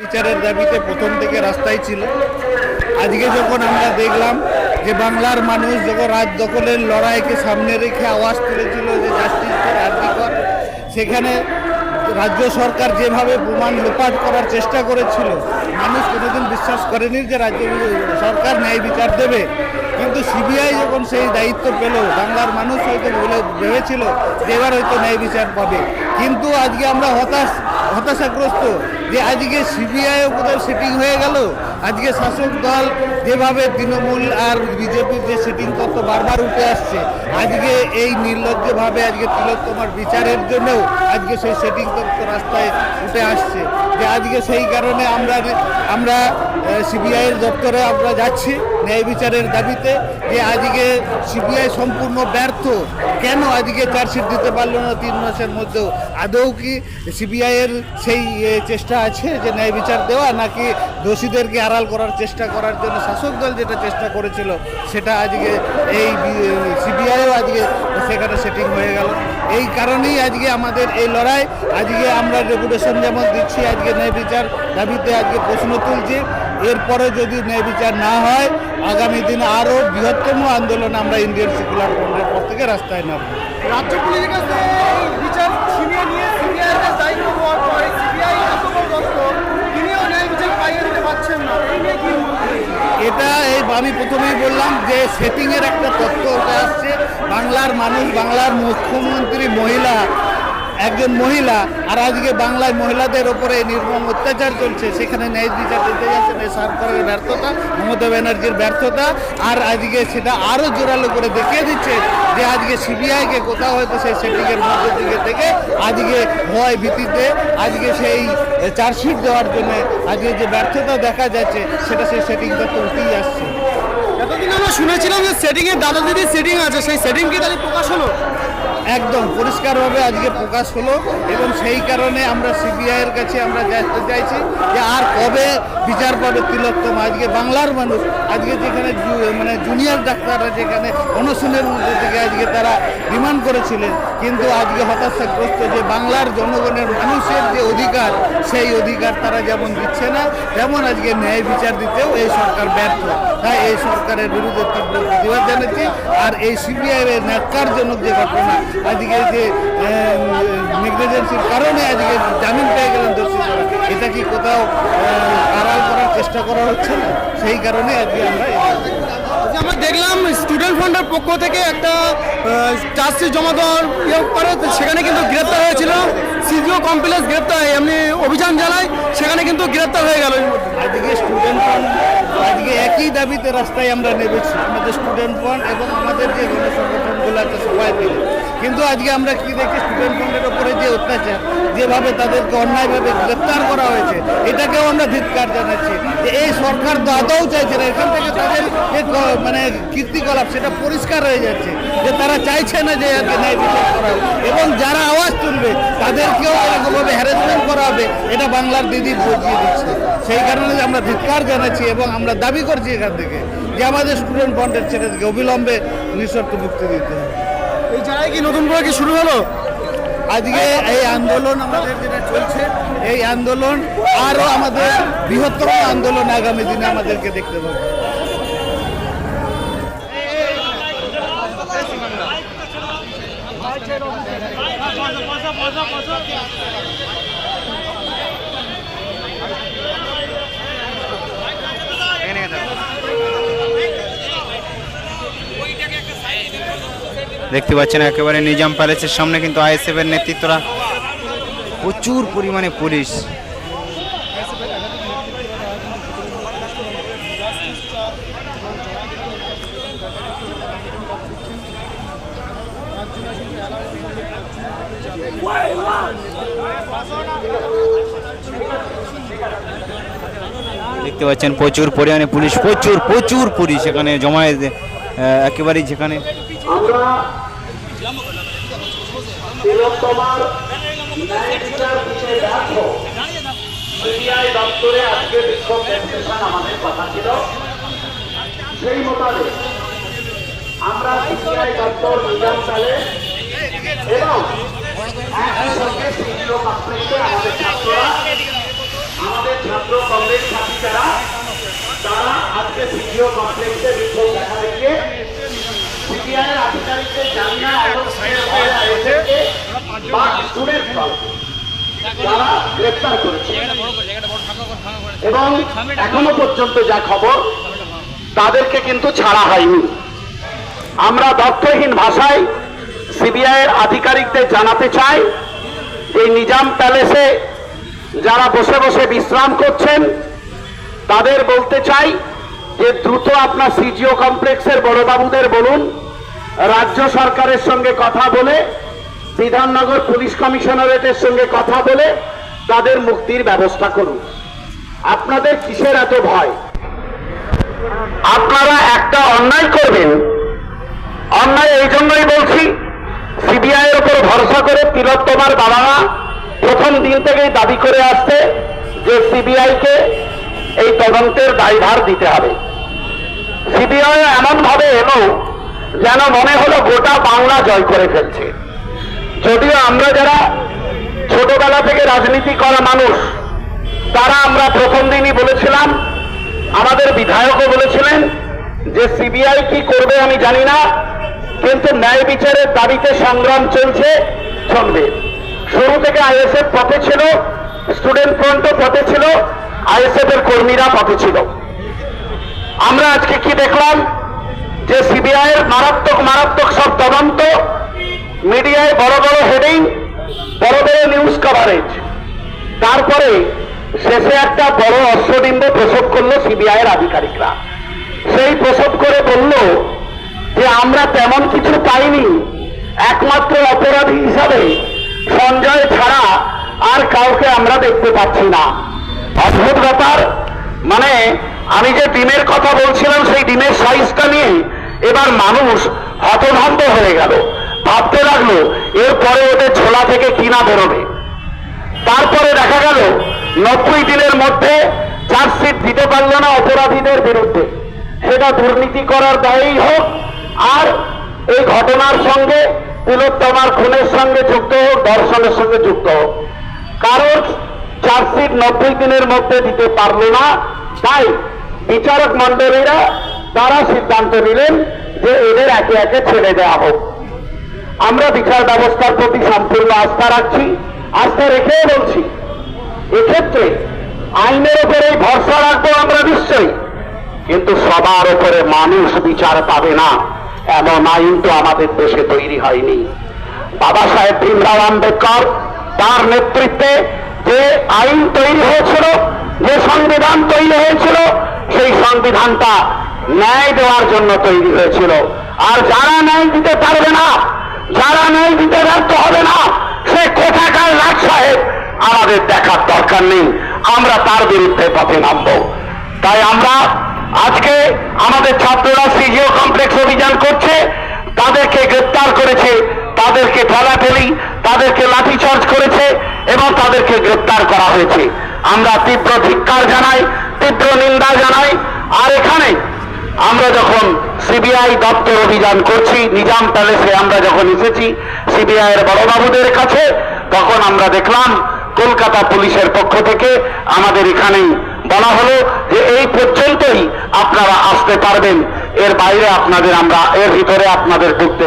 বিচারের দাবিতে প্রথম থেকে রাস্তায় ছিল। আজকে যখন আমরা দেখলাম যে বাংলার মানুষ যখন রাজ দখলের লড়াইকে সামনে রেখে আওয়াজ তুলেছিল যে জাস্টিস আর্জিকর সেখানে রাজ্য সরকার যেভাবে প্রমাণ লোপাট করার চেষ্টা করেছিল, মানুষ কোনোদিন বিশ্বাস করেনি যে রাজ্য সরকার ন্যায় বিচার দেবে। কিন্তু সিবিআই যখন সেই দায়িত্ব পেল বাংলার মানুষ হয়তো বলে, ভেবেছিল যে এবার হয়তো ন্যায় বিচার পাবে। কিন্তু আজকে আমরা হতাশ, হতাশাগ্রস্ত যে আজকে সিবিআই কোথাও সেটিং হয়ে গেল। আজকে শাসক দল যেভাবে তৃণমূল আর বিজেপির যে সেটিং তত্ত্ব বারবার উঠে আসছে, আজকে এই নির্লজ্জভাবে আজকে তিলোত্তমার বিচারের জন্যও আজকে সেই সেটিং তত্ত্ব রাস্তায় উঠে আসছে। যে আজকে সেই কারণে আমরা আমরা সিবিআইয়ের দপ্তরে আমরা যাচ্ছি ন্যায় বিচারের দাবিতে যে আজকে সিবিআই সম্পূর্ণ ব্যর্থ। কেন আজকে চার্জশিট দিতে পারল না তিন মাসের মধ্যেও? আদৌ কি সিবিআইয়ের সেই চেষ্টা আছে যে ন্যায় বিচার দেওয়া, নাকি দোষীদেরকে আড়াল করার চেষ্টা করার জন্য শাসক দল যেটা চেষ্টা করেছিল, সেটা আজকে এই সিবিআইও আজকে সেখানে সেটিং হয়ে গেল। এই কারণেই আজকে আমাদের এই লড়াই, আজকে আমরা রেপুটেশন যেমন দিচ্ছি, আজকে ন্যায় বিচার দাবিতে আজকে প্রশ্ন তুলছি। এরপরে যদি ন্যায় বিচার না হয় আগামী দিনে আরও বৃহত্তম আন্দোলন আমরা ইন্ডিয়ান সেকুলার ফ্রন্টের পর থেকে রাস্তায় নামবো। রাজ্য পুলিশের কাছে বিচার ছিনিয়ে নিয়ে সিবিআই এর দায়িত্ব হওয়ার পরে সিবিআই এত তিনিও ন্যায় বিচার পাইয়ে দিতে পারছেন না। এই নিয়ে কি বলবেন? এটা এই আমি প্রথমেই বললাম যে সেটিংয়ের একটা তথ্য আসছে। বাংলার মানুষ বাংলার মুখ্যমন্ত্রী মহিলা একজন মহিলা, আর আজকে বাংলায় মহিলাদের ওপরে নির্মম অত্যাচার চলছে, সেখানে ন্যায় বিচার দিতে যাচ্ছেন এই সরকারের ব্যর্থতা, মমতা ব্যানার্জির ব্যর্থতা, আর আজকে সেটা আরও জোরালো করে দেখিয়ে দিচ্ছে যে আজকে সিবিআইকে কোথাও হয়তো সেই সেটিংয়ের মধ্যে দিকে থেকে আজকে ভয় ভীতিতে, আজকে সেই চার্জশিট দেওয়ার জন্য আজকে যে ব্যর্থতা দেখা যাচ্ছে, সেটা সেই সেটিংটা তো উঠেই আসছে। আমরা শুনেছিলাম যে সেটিং এর দাদা দিদি সেটিং আছে, সেই সেটিং কি তাহলে প্রকাশ হলো? একদম, পরিষ্কারভাবে আজকে প্রকাশ হলো এবং সেই কারণে আমরা সিবিআইয়ের কাছে আমরা জানতে চাইছি যে আর কবে বিচার পাবে তিলোত্তম? আজকে বাংলার মানুষ, আজকে যেখানে মানে জুনিয়র ডাক্তাররা যেখানে অনশনের মধ্যে থেকে আজকে তারা ডিমান্ড করেছিলেন কিন্তু আজকে হতাশাগ্রস্ত যে বাংলার জনগণের মানুষের যে অধিকার, সেই অধিকার তারা যেমন দিচ্ছে না, তেমন আজকে ন্যায় বিচার দিতেও এই সরকার ব্যর্থ। তাই এই সরকারের বিরুদ্ধে তীব্র প্রতিবাদ জানাচ্ছি। আর এই সিবিআই এর ন্যাক্কারজনক যে ঘটনা, আজকে যে নেগলিজেন্সির কারণে আজকে জামিন পেয়ে গেলেন দোষীরা এটা কি কোথাও আড়াল করার চেষ্টা করা হচ্ছে না? সেই কারণে আজকে আমরা আমরা দেখলাম স্টুডেন্ট ফান্ডের পক্ষ থেকে একটা চার্জশিট জমা দেওয়ার ইয়ে করে সেখানে কিন্তু গ্রেপ্তার হয়েছিল। সিজিও কমপ্লেক্স গ্রেপ্তার হয় এমনি অভিযান চালায়, সেখানে কিন্তু গ্রেপ্তার হয়ে গেল। আজকে স্টুডেন্ট ফান্ড আজকে একই দাবিতে রাস্তায় আমরা নেমেছি। আমাদের স্টুডেন্ট ফান্ড এবং আমাদের যে গণসংগঠনগুলো আছে, সবাই মিলে। কিন্তু আজকে আমরা কি দেখি স্টুডেন্ট ফান্ডের ওপরে যে অত্যাচার, যেভাবে তাদেরকে অন্যায়ভাবে গ্রেপ্তার করা হয়েছে, এটাকেও আমরা ধিৎকার জানাচ্ছি যে এই সরকার তো আদৌ চাইছে না। এখান থেকে তাদের যে মানে কীর্তিকলাপ, সেটা পরিষ্কার হয়ে যাচ্ছে যে তারা চাইছে না যে ন্যায় বিচার করা এবং যারা আওয়াজ তুলবে, তাদেরকেও এরকমভাবে হ্যারাসমেন্ট করা হবে, এটা বাংলার দিদি বুঝিয়ে দিচ্ছে। সেই কারণে আমরা ধিক্কার জানাচ্ছি এবং আমরা দাবি করছি এখান থেকে যে আমাদের স্টুডেন্ট বন্ডের ছেলেদেরকে অবিলম্বে নিঃশর্ত মুক্তি দিতে হবে। এই জায়গায় কি নতুন করে কি শুরু হলো? আজকে এই আন্দোলন আমাদের যেটা চলছে। এই আন্দোলন আরও আমাদের বৃহত্তম আন্দোলন আগামী দিনে আমাদেরকে দেখতে পাবে দেখতে পাচ্ছেন একেবারে নিজাম প্যালেসের সামনে কিন্তু আইএসএফ এর নেতৃত্বরা প্রচুর পরিমাণে পুলিশ। দেখতে পাচ্ছেন প্রচুর পরিমাণে পুলিশ, প্রচুর প্রচুর পুলিশ এখানে জমায়েত একেবারেই যেখানে আমরা তিলোত্তমার ন্যায় বিচার দিতে সিবিআই দপ্তরে আজকে বিক্ষোভ আমাদের কথা ছিল। সেই মোতাবেক আমরা সিবিআই দপ্তর সালে এবং সঙ্গে সিডিও কমপ্লেক্সে আমাদের ছাত্র কংগ্রেস সাথী তারা আজকে সিপিও কমপ্লেক্সে বিক্ষোভ সিপিআইয়ের আধিকারিকদের জানি না বা স্টুডেন্ট তারা গ্রেপ্তার করেছে। এবং এখনও পর্যন্ত যা খবর তাদেরকে কিন্তু ছাড়া হয়নি। আমরা দত্তহীন ভাষায় সিবিআইয়ের আধিকারিকদের জানাতে চাই যে নিজাম প্যালেসে যারা বসে বসে বিশ্রাম করছেন তাদের বলতে চাই যে দ্রুত আপনার সিজিও কমপ্লেক্সের বড়বাবুদের বলুন রাজ্য সরকারের সঙ্গে কথা বলে, বিধাননগর পুলিশ কমিশনারেটের সঙ্গে কথা বলে তাদের মুক্তির ব্যবস্থা করুন। আপনাদের কিসের এত ভয়? আপনারা একটা অন্যায় করবেন। অন্যায় এই জন্যই বলছি, সিবিআই এর উপর ভরসা করে তিলোত্তমার বাবারা প্রথম দিন থেকেই দাবি করে আসছে যে সিবিআই কে এই তদন্তের দায়ভার দিতে হবে। সিবিআই এমন ভাবে এলো যেন মনে হলো গোটা বাংলা জয় করে ফেলছে। যদিও আমরা যারা ছোটবেলা থেকে রাজনীতি করা মানুষ, তারা আমরা প্রথম দিনই বলেছিলাম, আমাদের বিধায়কও বলেছিলেন যে সিবিআই কি করবে আমি জানি না, কিন্তু ন্যায় বিচারের দাবিতে সংগ্রাম চলছে, চলবে। শুরু থেকে আইএসএফ পথে ছিল, স্টুডেন্ট ফ্রন্টও পথে ছিল আইএসএফ এর কর্মীরা পথে ছিল। আমরা আজকে কি দেখলাম? যে সিবিআই এর মারাত্মক মারাত্মক সব তদন্ত, মিডিয়ায় বড় বড় হেডিং বড় বড় নিউজ কভারেজ তারপরে শেষে একটা বড় অশ্বডিম্ব প্রসব করল সিবিআই এর আধিকারিকরা। সেই প্রসব করে বলল যে আমরা তেমন কিছু পাইনি, একমাত্র অপরাধী হিসাবে সঞ্জয় ছাড়া আর কাউকে আমরা দেখতে পাচ্ছি না। অদ্ভুত ব্যাপার মানে আমি যে ডিমের কথা বলছিলাম, সেই ডিমের সাইজটা নিয়ে এবার মানুষ হতভম্ব হয়ে গেল। ভাবতে লাগল, এরপরে ওদের ছোলা থেকে কিনা বেরোবে। তারপরে দেখা গেল, নব্বই দিনের মধ্যে চার্জশিট দিতে পারল না অপরাধীদের বিরুদ্ধে। সেটা দুর্নীতি করার দায়ী হোক, আর এই ঘটনার সঙ্গে তিলোত্তমার খুনের সঙ্গে যুক্ত হোক, দর্শনের সঙ্গে যুক্ত হোক। কারোর চার্জশিট নব্বই দিনের মধ্যে দিতে পারল না। তাই বিচারক মন্ডলীরা তারা সিদ্ধান্ত নিলেন যে এদের একে একে ছেড়ে দেওয়া হোক। আমরা বিচার ব্যবস্থার প্রতি সম্পূর্ণ আস্থা রাখছি, আস্থা রেখেও বলছি, এক্ষেত্রে আইনের উপরে ভরসা রাখব আমরা নিশ্চয়ই, কিন্তু সবার উপরে মানুষ বিচার পাবে না, এমন আইন তো আমাদের দেশে তৈরি হয়নি। বাবা সাহেব ভীমরাও আম্বেদকর, তার নেতৃত্বে যে আইন তৈরি হয়েছিল, যে সংবিধান তৈরি হয়েছিল, সেই সংবিধানটা ন্যায় দেওয়ার জন্য তৈরি হয়েছিল। আর যারা ন্যায় দিতে পারবে না, যারা ন্যায় দিতে ব্যর্থ হবে না, সে কোথাকার রাজ সাহেব আমাদের দেখার দরকার নেই। আমরা তার বিরুদ্ধে পথে নামবো। তাই আমরা আজকে আমাদের ছাত্ররা সিজিও কমপ্লেক্স অভিযান করছে, তাদেরকে গ্রেপ্তার করেছে, তাদেরকে ঠেলাঠেলি তাদেরকে লাঠিচার্জ করেছে এবং তাদেরকে গ্রেপ্তার করা হয়েছে। আমরা তীব্র ধিক্কার জানাই, তীব্র নিন্দা জানাই, আর এখানে আমরা যখন সিবিআই দপ্তর অভিযান করছি, নিজাম প্যালেসে আমরা যখন এসেছি সিবিআই এর বড়বাবুদের কাছে, তখন আমরা দেখলাম কলকাতা পুলিশের পক্ষ থেকে আমাদের এখানেই বলা হলো যে এই পর্যন্তই আপনারা আসতে পারবেন। এর বাইরে আপনাদের আমরা, এর ভিতরে আপনাদের ঢুকতে